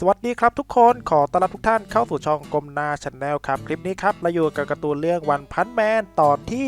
สวัสดีครับทุกคนขอต้อนรับทุกท่านเข้าสู่ช่องกลมนาช n แนลครับ คลิปนี้ครับเราอยู่กับการ์ตูนเรื่องวันพันแมนตอนที่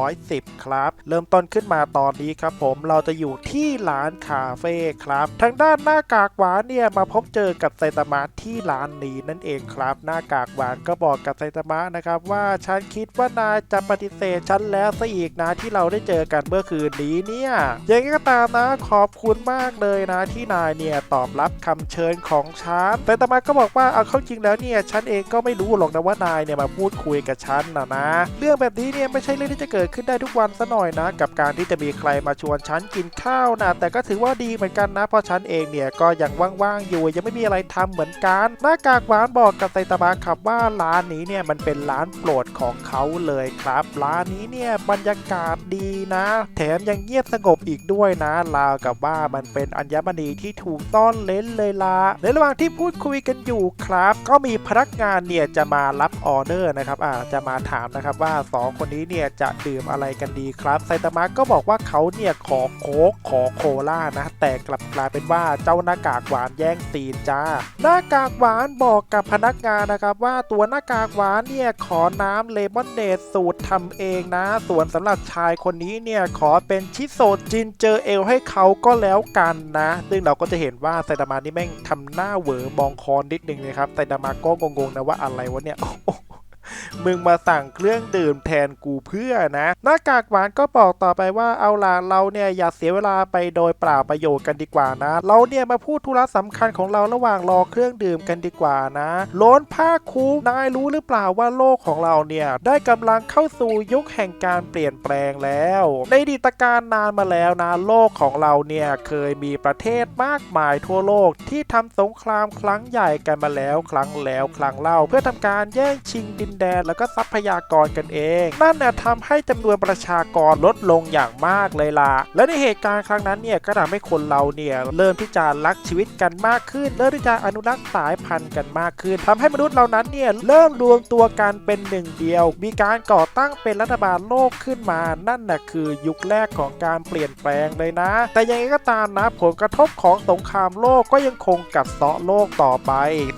210 ครับ เริ่มต้นขึ้นมาตอนนี้ครับผมเราจะอยู่ที่ร้านคาเฟ่ครับ ทางด้านหน้ากากหวานเนี่ยมาพบเจอกับไซตามะที่ร้านนี้นั่นเองครับ หน้ากากหวานก็บอกกับไซตามะนะครับว่าฉันคิดว่านายจะปฏิเสธฉันแล้วซะอีกนะที่เราได้เจอกันเมื่อคืนนี้เนี่ยอย่างไรก็ตามนะขอบคุณมากเลยนะที่นายเนี่ยตอบรับคำเชิญของฉัน แต่ตามาก็บอกว่าเอาเข้าจริงแล้วเนี่ยฉันเองก็ไม่รู้หรอกนะว่านายเนี่ยมาพูดคุยกับฉันนะนะ เรื่องแบบนี้เนี่ยไม่ใช่เรื่องที่จะเกิดขึ้นได้ทุกวันซะหน่อยนะ กับการที่จะมีใครมาชวนฉันกินข้าวนะแต่ก็ถือว่าดีเหมือนกันนะเพราะฉันเองเนี่ยก็ยังว่างๆอยู่ยังไม่มีอะไรทำเหมือนกันหน้ากากหวานบอกกับไซตามะครับว่าร้านนี้เนี่ยมันเป็นร้านโปรดของเขาเลยครับ ร้านนี้เนี่ยบรรยากาศดีนะ แถมยังเงียบสงบอีกด้วยนะราวกับว่ามันเป็นอัญมณีที่ถูกซ่อนเลนเลยละในระหว่างว่างที่พูดคุยกันอยู่ครับ ก็มีพนักงานเนี่ยจะมารับออเดอร์นะครับอ่าจะมาถามนะครับว่าสองคนนี้เนี่ยจะดื่มอะไรกันดีครับไซตามะก็บอกว่าเขาเนี่ยขอโค้กขอโคล่านะแต่กลับกลายเป็นว่าเจ้าหน้ากากหวานแย่งซีนจ้า หน้ากากหวานบอกกับพนักงานนะครับว่าตัวหน้ากากหวานเนี่ยขอน้ำเลมอนเนดสูตรทำเองนะ ส่วนสำหรับชายคนนี้เนี่ยขอเป็นชิโซจินเจอเอลให้เขาก็แล้วกันนะ ซึ่งเราก็จะเห็นว่าไซตามะนี่แม่งทำหน้าเวอมองคอนนิดนึงนะครับ แต่ดามาก็งงๆนะว่าอะไรวะเนี่ย มึงมาสั่งเครื่องดื่มแทนกูเพื่อนะ หน้ากากหวานก็บอกต่อไปว่าเอาล่ะเราเนี่ยอย่าเสียเวลาไปโดยเปล่าประโยชน์กันดีกว่านะ เราเนี่ยมาพูดธุระสำคัญของเราระหว่างรอเครื่องดื่มกันดีกว่านะล้นผ้าคุมนายรู้หรือเปล่าว่าโลกของเราเนี่ยได้กำลังเข้าสู่ยุคแห่งการเปลี่ยนแปลงแล้ว ในอดีตการนานมาแล้วนะโลกของเราเนี่ยเคยมีประเทศมากมายทั่วโลกที่ทำสงครามครั้งใหญ่กันมาแล้วครั้งแล้วครั้งเล่า เพื่อทำการแย่งชิงดินแดนแล้วก็ทรัพยากรกันเอง นั่นน่ะทำให้จำนวนประชากรลดลงอย่างมากเลยล่ะ และในเหตุการณ์ครั้งนั้นเนี่ยก็ทำให้คนเราเนี่ยเริ่มที่จะรักชีวิตกันมากขึ้น เริ่มที่จะอนุรักษ์สายพันธุ์กันมากขึ้นทำให้มนุษย์เหล่านั้นเนี่ยเริ่มรวมตัวกันเป็นหนึ่งเดียว มีการก่อตั้งเป็นรัฐบาลโลกขึ้นมา นั่นน่ะคือยุคแรกของการเปลี่ยนแปลงเลยนะ แต่ยังไงก็ตามนะผลกระทบของสงครามโลกก็ยังคงกัดเซาะโลกต่อไป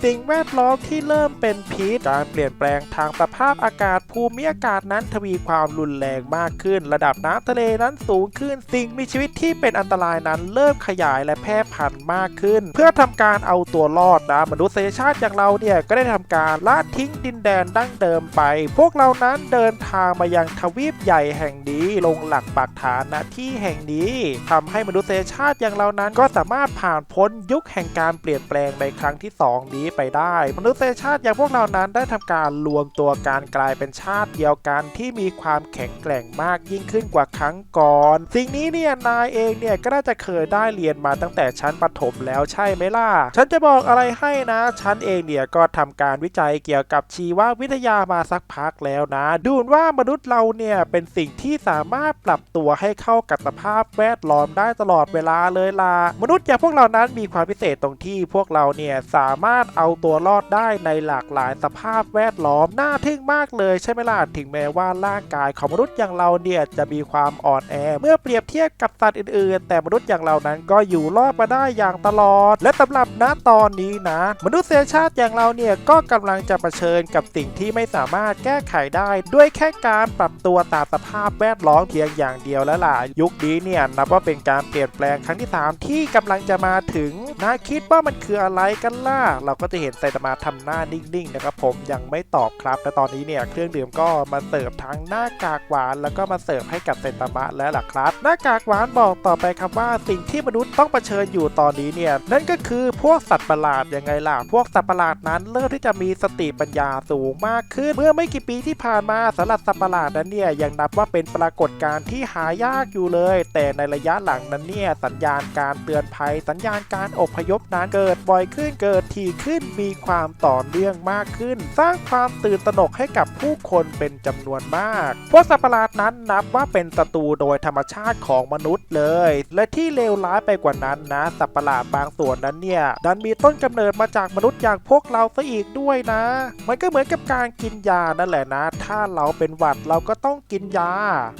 สิ่งแวดล้อมที่เริ่มเป็นพิษการเปลี่ยนแปลงทางสภาพาพอากาศภูมิอากาศนั้นทวีความรุนแรงมากขึ้น ระดับน้ำทะเลนั้นสูงขึ้น สิ่งมีชีวิตที่เป็นอันตรายนั้นเริ่มขยายและแพร่พันธุ์มากขึ้น เพื่อทำการเอาตัวรอดนะมนุษยชาติอย่างเราเนี่ยก็ได้ทำการละทิ้งดินแดนดั้งเดิมไป พวกเรานั้นเดินทางมายังทวีปใหญ่แห่งนี้ลงหลักปักฐานณที่แห่งนี้ทำให้มนุษยชาติอย่างเรานั้นก็สามารถผ่านพ้นยุคแห่งการเปลี่ยนแปลงในครั้งที่สองนี้ไปได้ มนุษยชาติอย่างพวกเรานั้นได้ทำการรวมตัวการกลายเป็นชาติเดียวกันที่มีความแข็งแกร่งมากยิ่งขึ้นกว่าครั้งก่อน สิ่งนี้เนี่ยนายเองเนี่ยก็น่าจะเคยได้เรียนมาตั้งแต่ชั้นประถมแล้วใช่ไหมล่ะ ฉันจะบอกอะไรให้นะ ฉันเองเนี่ยก็ทำการวิจัยเกี่ยวกับชีววิทยามาสักพักแล้วนะ ดูว่ามนุษย์เราเนี่ยเป็นสิ่งที่สามารถปรับตัวให้เข้ากับสภาพแวดล้อมได้ตลอดเวลาเลยล่ะ มนุษย์อย่างพวกเรานั้นมีความพิเศษตรงที่พวกเราเนี่ยสามารถเอาตัวรอดได้ในหลากหลายสภาพแวดล้อมน่าทึ่งมากเลยใช่ไหมล่ะถึงแม้ว่าร่างกายของมนุษย์อย่างเราเนี่ยจะมีความอ่อนแอ เมื่อเปรียบเทียบกับสัตว์อื่นๆ แต่มนุษย์อย่างเรานั้นก็อยู่รอดมาได้อย่างตลอด และสำหรับณตอนนี้นะ มนุษยชาติอย่างเราเนี่ยก็กำลังจะเผชิญกับสิ่งที่ไม่สามารถแก้ไขได้ด้วยแค่การปรับตัวตามสภาพแวดล้อมเพียงอย่างเดียวแล้วล่ะ ยุคนี้เนี่ยนับว่าเป็นการเปลี่ยนแปลงครั้งที่ 3 ที่กำลังจะมาถึง นะคิดว่ามันคืออะไรกันล่ะ เราก็จะเห็นไซตามะทำหน้านิ่งๆนะครับผมยังไม่ตอบครับ และตอนนี้เนี่ยเครื่องดื่มก็มาเสิร์ฟทั้งหน้ากากหวาน แล้วก็มาเสิร์ฟให้กับไซตามะแล้วล่ะครับ หน้ากากหวานบอกต่อไปครับว่าสิ่งที่มนุษย์ต้องเผชิญอยู่ตอนนี้เนี่ยนั่นก็คือพวกสัตว์ประหลาดยังไงล่ะ พวกสัตว์ประหลาดนั้นเริ่มที่จะมีสติปัญญาสูงมากขึ้น เมื่อไม่กี่ปีที่ผ่านมาสำหรับสัตว์ประหลาดนั้นเนี่ยยังนับว่าเป็นปรากฏการณ์ที่หายากอยู่เลย แต่ในระยะหลังนั้นเนี่ยสัญญาณการเตือนภัยสัญญาณการอพยพนั้นเกิดบ่อยขึ้นเกิดถี่ขึ้นมีความต่อเนื่องมากขึ้น สร้างความตื่นตระหนกให้กับผู้คนเป็นจำนวนมาก พวกสัตว์ประหลาดนั้นนับว่าเป็นศัตรูโดยธรรมชาติของมนุษย์เลย และที่เลวร้ายไปกว่านั้นนะ สัตว์ประหลาดบางส่วนนั้นเนี่ย ดันมีต้นกำเนิดมาจากมนุษย์อย่างพวกเราซะอีกด้วยนะ มันก็เหมือนกับการกินยานั่นแหละนะ ถ้าเราเป็นหวัดเราก็ต้องกินยา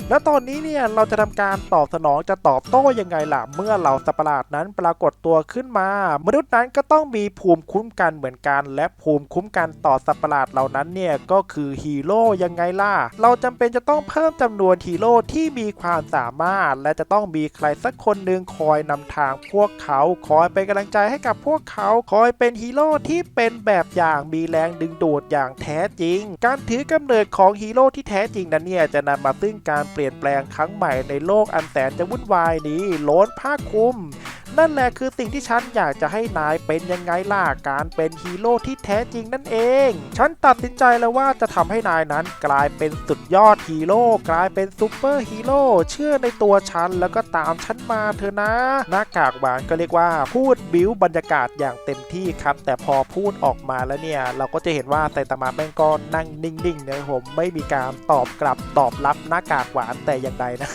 และตอนนี้เนี่ยเราจะทำการตอบสนองจะตอบโต้ยังไงล่ะ เมื่อเราสัตว์ประหลาดนั้นปรากฏตัวขึ้นมา มนุษย์นั้นก็ต้องมีภูมิคุ้มกันเหมือนกัน และภูมิคุ้มกันต่อสัตว์ประหลาดเหล่านั้นเนี่ยก็คือฮีโร่ยังไงล่ะ เราจำเป็นจะต้องเพิ่มจำนวนฮีโร่ที่มีความสามารถ และจะต้องมีใครสักคนหนึ่งคอยนำทางพวกเขาคอยเป็นกำลังใจให้กับพวกเขาคอยเป็นฮีโร่ที่เป็นแบบอย่างมีแรงดึงดูดอย่างแท้จริง การถือกำเนิดของฮีโร่ที่แท้จริงนั้นเนี่ยจะนำมาซึ่งการเปลี่ยนแปลงครั้งใหม่ในโลกอันแสนจะวุ่นวายนี้ล้นภาคคุม นั่นแหละคือสิ่งที่ฉันอยากจะให้นายเป็นยังไงล่ะการเป็นฮีโร่ที่แท้จริงนั่นเอง ฉันตัดสินใจแล้วว่าจะทำให้นายนั้นกลายเป็นสุดยอดฮีโร่กลายเป็นซูเปอร์ฮีโร่เชื่อในตัวฉันแล้วก็ตามฉันมาเถอะนะ หน้ากากหวานก็เรียกว่าพูดบิ้วบรรยากาศอย่างเต็มที่ครับ แต่พอพูดออกมาแล้วเนี่ย เราก็จะเห็นว่าไซตามะแม่งก็นั่งนิ่งๆนะผมไม่มีการตอบกลับตอบรับหน้ากากหวานแต่อย่างใดนะ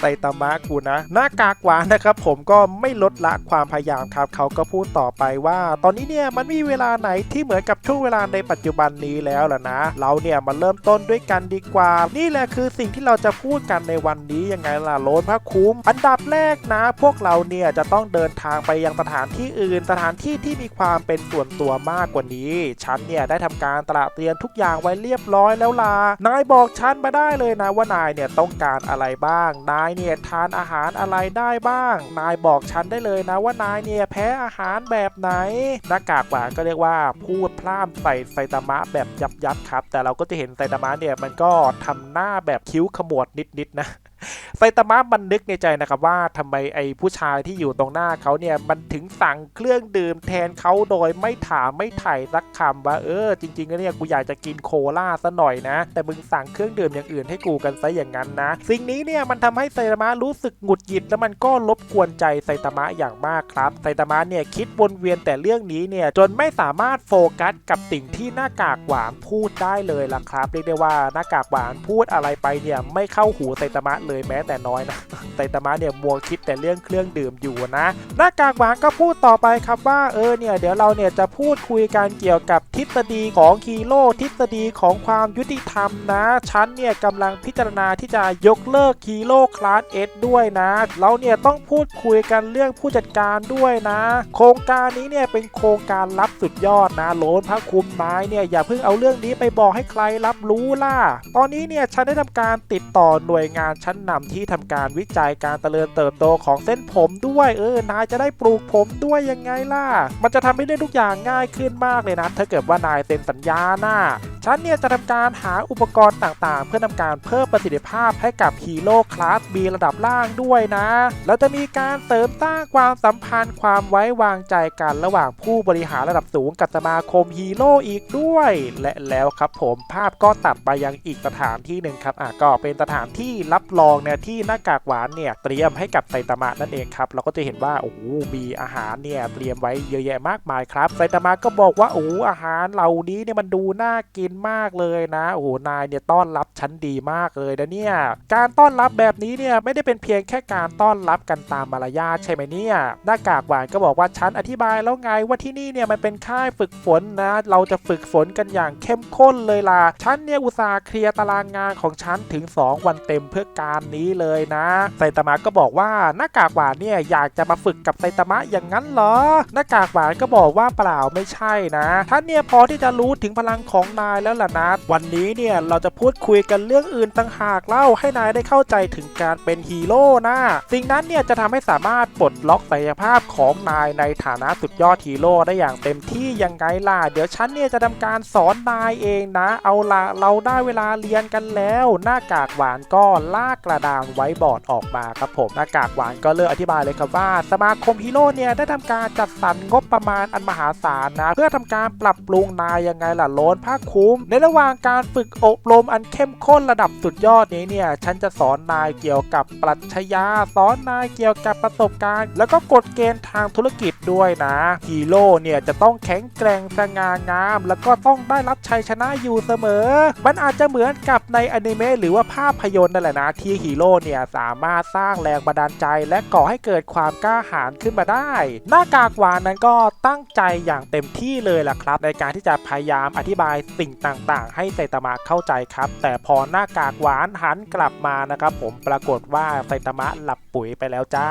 ไซตามะกูนะหน้ากากหวานนะครับผมก็ไม่ลดละความพยายามครับเขาก็พูดต่อไปว่า ตอนนี้เนี่ยมันมีเวลาไหนที่เหมือนกับช่วงเวลาในปัจจุบันนี้แล้วล่ะนะ เราเนี่ยมาเริ่มต้นด้วยกันดีกว่า นี่แหละคือสิ่งที่เราจะพูดกันในวันนี้ยังไงล่ะโลนพระคุ้ม อันดับแรกนะ พวกเราเนี่ยจะต้องเดินทางไปยังสถานที่อื่น สถานที่ที่มีความเป็นส่วนตัวมากกว่านี้ ฉันเนี่ยได้ทำการตระเตรียมทุกอย่างไว้เรียบร้อยแล้วล่ะนายบอกฉันมาได้เลยนะว่านายเนี่ยต้องการอะไรบ้างนายายเนี่ยทานอาหารอะไรได้บ้าง นายบอกฉันได้เลยนะว่านายเนี่ยแพ้อาหารแบบไหน หน้ากากหวานก็เรียกว่าพูดพร่ำใส่ไซตามะแบบยับยับครับ แต่เราก็จะเห็นไซตามะเนี่ยมันก็ทำหน้าแบบคิ้วขมวดนิดๆนะ ไซตามะมันนึกในใจนะครับว่าทำไมไอ้ผู้ชายที่อยู่ตรงหน้าเขาเนี่ยมันถึงสั่งเครื่องดื่มแทนเขาโดยไม่ถามไม่ไถ่สักคำว่าเออจริงๆแล้วเนี่ยกูอยากจะกินโคลาซะหน่อยนะ แต่มึงสั่งเครื่องดื่มอย่างอื่นให้กูกันซะอย่างนั้นนะ สิ่งนี้เนี่ยมันทำให้ไซตามะรู้สึกหงุดหงิดแล้วมันก็รบกวนใจไซตามะอย่างมากครับไซตามะเนี่ยคิดวนเวียนแต่เรื่องนี้เนี่ยจนไม่สามารถโฟกัสกับสิ่งที่หน้ากากหวานพูดได้เลยล่ะครับเรียกได้ว่าหน้ากากหวานพูดอะไรไปเนี่ยไม่เข้าหูไซตามะเลยแม้แต่น้อยนะไซตามะเนี่ยมัวคิดแต่เรื่องเครื่องดื่มอยู่นะ หน้ากากหวานก็พูดต่อไปครับว่าเออเนี่ยเดี๋ยวเราเนี่ยจะพูดคุยกันเกี่ยวกับทฤษฎีของฮีโร่ทฤษฎีของความยุติธรรมนะฉันเนี่ยกำลังพิจารณาที่จะยกเลิกฮีโร่คลาสเอสด้วยนะเราเนี่ยต้องพูดคุยกันเรื่องผู้จัดการด้วยนะ โครงการนี้เนี่ยเป็นโครงการลับสุดยอดนะโลนพระคุมไม้เนี่ยอย่าเพิ่งเอาเรื่องนี้ไปบอกให้ใครรับรู้ล่ะ ตอนนี้เนี่ยฉันได้ทำการติดต่อหน่วยงานชั้นนำที่ทำการวิจัยการเจริญเติบโตของเส้นผมด้วยเออนายจะได้ปลูกผมด้วยยังไงล่ะ มันจะทำให้เรื่องทุกอย่างง่ายขึ้นมากเลยนะถ้าเกิดว่านายเซ็นสัญญาน่ะ ฉันเนี่ยจะทำการหาอุปกรณ์ต่างๆ เพื่อทำการเพิ่มประสิทธิภาพให้กับฮีโร่คลาส B ระดับล่างด้วยนะ แล้วจะมีการเสริมสร้างความสัมพันธ์ความไว้วางใจกันระหว่างผู้บริหารระดับสูงกับสมาคมฮีโร่อีกด้วย และแล้วครับผมภาพก็ตัดไปยังอีกสถานที่หนึ่งครับอะก็เป็นสถานที่รับรองเนี่ยที่หน้ากากหวานเนี่ยเตรียมให้กับไซตามะนั่นเองครับเราก็จะเห็นว่าโอ้โหมีอาหารเนี่ยเตรียมไว้เยอะแยะมากมายครับไซตามะก็บอกว่าโอ้โหอาหารเหล่านี้เนี่ยมันดูน่ากินมากเลยนะโอ้โหนายเนี่ยต้อนรับฉันดีมากเลยนะเนี่ยการต้อนรับแบบนี้เนี่ยไม่ได้เป็นเพียงแค่การต้อนรับกันตามมารยาทใช่ไหมเนี่ยหน้ากากหวานก็บอกว่าฉันอธิบายแล้วไงว่าที่นี่เนี่ยมันเป็นค่ายฝึกฝนนะ เราจะฝึกฝนกันอย่างเข้มข้นเลยล่ะฉันเนี่ยอุตส่าห์เคลียร์ตารางงานของฉันถึง 2 วันเต็มเพื่อการนี้เลยนะไซตามะก็บอกว่าหน้ากากหวานเนี่ยอยากจะมาฝึกกับไซตามะอย่างนั้นเหรอ หน้ากากหวานก็บอกว่าเปล่าไม่ใช่นะท่านเนี่ยพอที่จะรู้ถึงพลังของนายแล้แล้วล่ะนะวันนี้เนี่ยเราจะพูดคุยกันเรื่องอื่นต่างหากเล่าให้นายได้เข้าใจถึงการเป็นฮีโร่นะสิ่งนั้นเนี่ยจะทำให้สามารถปลดล็อกศักยภาพของนายในฐานะสุดยอดฮีโร่ได้อย่างเต็มที่ยังไงล่ะเดี๋ยวฉันเนี่ยจะทำการสอนนายเองนะ เอาละเราได้เวลาเรียนกันแล้ว หน้ากากหวานก็ลากกระดานไว้บอร์ดออกมาครับผมหน้ากากหวานก็เลือกอธิบายเลยครับว่า สมาคมฮีโร่เนี่ยได้ทำการจัดสรรงบประมาณอันมหาศาลนะ เพื่อทำการปรับปรุงนายยังไงล่ะโลนภาคคุ้ม ในระหว่างการฝึกอบรมอันเข้มข้นระดับสุดยอดนี้เนี่ยฉันจะสอนนายเกี่ยวกับปรัชญาสอนนายเกี่ยวกับประสบการณ์ แล้วก็กฎเกณฑ์ทางธุรกิจด้วยนะฮีโร่เนี่ยจะต้องแข็งแกร่งสง่างาม แล้วก็ต้องได้รับชัยชนะอยู่เสมอ มันอาจจะเหมือนกับในอนิเมะหรือว่าภาพยนตร์นั่นแหละนะที่ฮีโร่เนี่ยสามารถสร้างแรงบันดาลใจ และก่อให้เกิดความกล้าหาญขึ้นมาได้ หน้ากากหวานนั้นก็ตั้งใจอย่างเต็มที่เลยล่ะครับ ในการที่จะพยายามอธิบายสิ่งต่างๆ ให้ไซตามะเข้าใจครับ แต่พอหน้ากากหวานหันกลับมานะครับ ผมปรากฏว่าไซตามะหลับปุ๋ยไปแล้วจ้า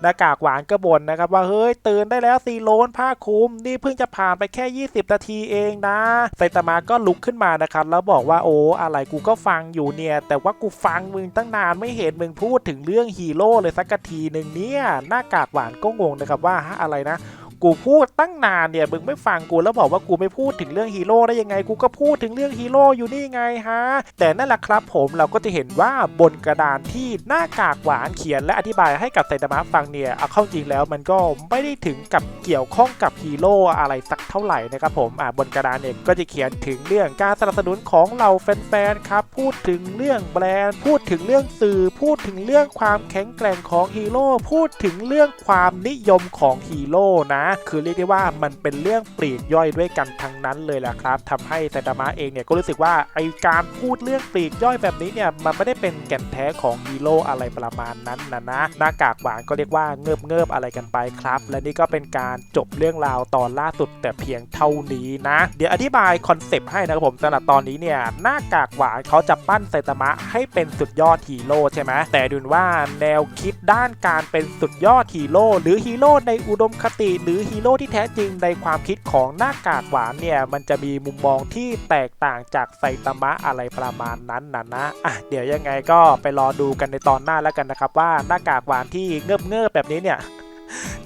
หน้ากากหวานก็บ่นนะครับ ว่าเฮ้ยตื่นได้แล้วซีโรนผ้าคลุม นี่เพิ่งจะผ่านไปแค่ 20 นาทีเองนะไซตามะก็ลุกขึ้นมานะครับ แล้วบอกว่าโอ้อะไรกูก็ฟังอยู่เนี่ย แต่ว่ากูฟังมึงตั้งนานไม่เห็นมึงพูดถึงเรื่องฮีโร่เลยสักทีหนึ่งเนี่ยหน้ากากหวานก็งงนะครับว่าอะไรนะ กูพูดตั้งนานเนี่ยมึงไม่ฟังกูแล้วบอกว่ากูไม่พูดถึงเรื่องฮีโร่ได้ยังไง กูก็พูดถึงเรื่องฮีโร่อยู่นี่ไงฮะ แต่นั่นแหละครับผมเราก็จะเห็นว่าบนกระดานที่หน้ากากหวานเขียนและอธิบายให้กับไซตามะฟังเนี่ยเอาเข้าจริงแล้วมันก็ไม่ได้ถึงกับเกี่ยวข้องกับฮีโร่อะไรสักเท่าไหร่นะครับผมอ่าบนกระดานเนี่ยก็จะเขียนถึงเรื่องการสนับสนุนของเราแฟนๆครับพูดถึงเรื่องแบรนด์ พูดถึงเรื่องสื่อ พูดถึงเรื่องความแข็งแกร่งของฮีโร่พูดถึงเรื่องความนิยมของฮีโร่นะคือเรียกได้ว่ามันเป็นเรื่องปลีกย่อยด้วยกันทั้งนั้นเลยแหละครับทำให้ไซตามะเองเนี่ยก็รู้สึกว่าไอการพูดเรื่องปลีกย่อยแบบนี้เนี่ยมันไม่ได้เป็นแก่นแท้ของฮีโร่อะไรประมาณนั้นนะนะหน้ากากหวานก็เรียกว่าเงิบเงิบอะไรกันไปครับ และนี่ก็เป็นการจบเรื่องราวตอนล่าสุดแต่เพียงเท่านี้นะ เดี๋ยวอธิบายคอนเซปต์ให้นะครับผมสำหรับตอนนี้เนี่ยหน้ากากหวานเขาจะปั้นไซตามะให้เป็นสุดยอดฮีโร่ใช่ไหมแต่ดูว่าแนวคิดด้านการเป็นสุดยอดฮีโร่หรือฮีโร่ในอุดมคติหรือฮีโร่ที่แท้จริงในความคิดของหน้ากากหวานเนี่ย มันจะมีมุมมองที่แตกต่างจากไซตามะอะไรประมาณนั้นนะนะอะเดี๋ยวยังไงก็ไปรอดูกันในตอนหน้าแล้วกันนะครับว่าหน้ากากหวานที่เงิบเงิบแบบนี้เนี่ย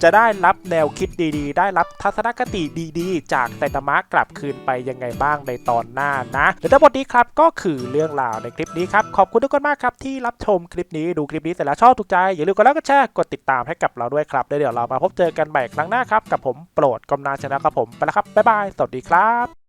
จะได้รับแนวคิดดีๆ ได้รับทัศนคติดีๆ จากไซตามะกลับคืนไปยังไงบ้างในตอนหน้านะและทั้งหมดนี้ครับก็คือเรื่องราวในคลิปนี้ครับ ขอบคุณทุกคนมากครับที่รับชมคลิปนี้ดูคลิปนี้เสร็จแล้วชอบถูกใจ อย่าลืมกดไลค์กดแชร์กดติดตามให้กับเราด้วยครับแล้วเดี๋ยวเรามาพบเจอกันใหม่ครั้งหน้าครับกับผมโปรดกำนาชนะครับผมไปแล้วครับบ๊ายบายสวัสดีครับ